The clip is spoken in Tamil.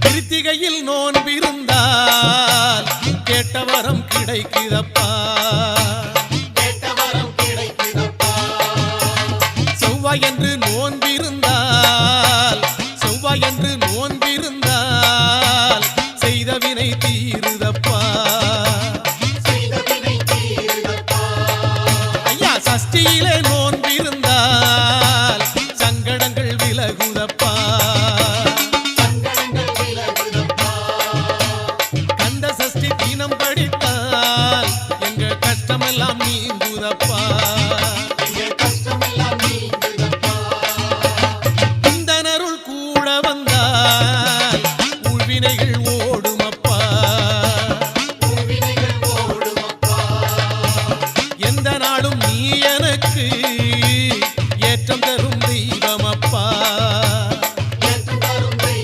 கிருத்திகையில் நோன்பு இருந்தால் கேட்டவரம் கிடைக்கிறப்பா செவ்வாய் என்று நோன்பிருந்தால் செவ்வாய் என்று நோன்பிருந்தால் செய்த வினை தீருதப்பா. ஐயா சஷ்டியிலே நோன்பிருந்தால் சங்கடங்கள் விலகுதப்பா. ஐந்துரப்பா